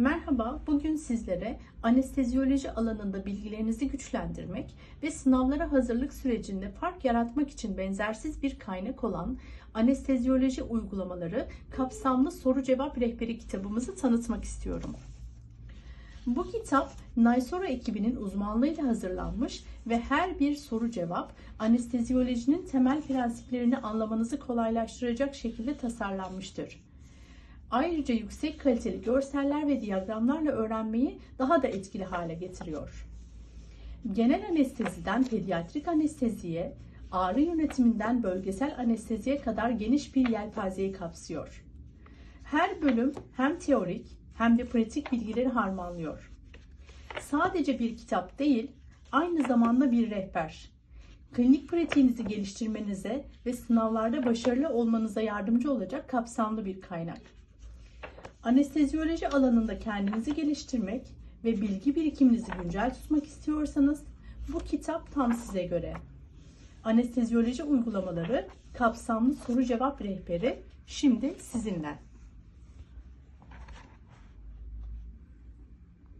Merhaba, bugün sizlere anesteziyoloji alanında bilgilerinizi güçlendirmek ve sınavlara hazırlık sürecinde fark yaratmak için benzersiz bir kaynak olan Anesteziyoloji Uygulamaları kapsamlı soru cevap rehberi kitabımızı tanıtmak istiyorum. Bu kitap Naysora ekibinin uzmanlığıyla hazırlanmış ve her bir soru cevap anesteziyolojinin temel prensiplerini anlamanızı kolaylaştıracak şekilde tasarlanmıştır. Ayrıca yüksek kaliteli görseller ve diyagramlarla öğrenmeyi daha da etkili hale getiriyor. Genel anesteziden pediatrik anesteziye, ağrı yönetiminden bölgesel anesteziye kadar geniş bir yelpazeyi kapsıyor. Her bölüm hem teorik hem de pratik bilgileri harmanlıyor. Sadece bir kitap değil, aynı zamanda bir rehber. Klinik pratiğinizi geliştirmenize ve sınavlarda başarılı olmanıza yardımcı olacak kapsamlı bir kaynak. Anesteziyoloji alanında kendinizi geliştirmek ve bilgi birikiminizi güncel tutmak istiyorsanız bu kitap tam size göre. Anesteziyoloji uygulamaları kapsamlı soru cevap rehberi şimdi sizinle.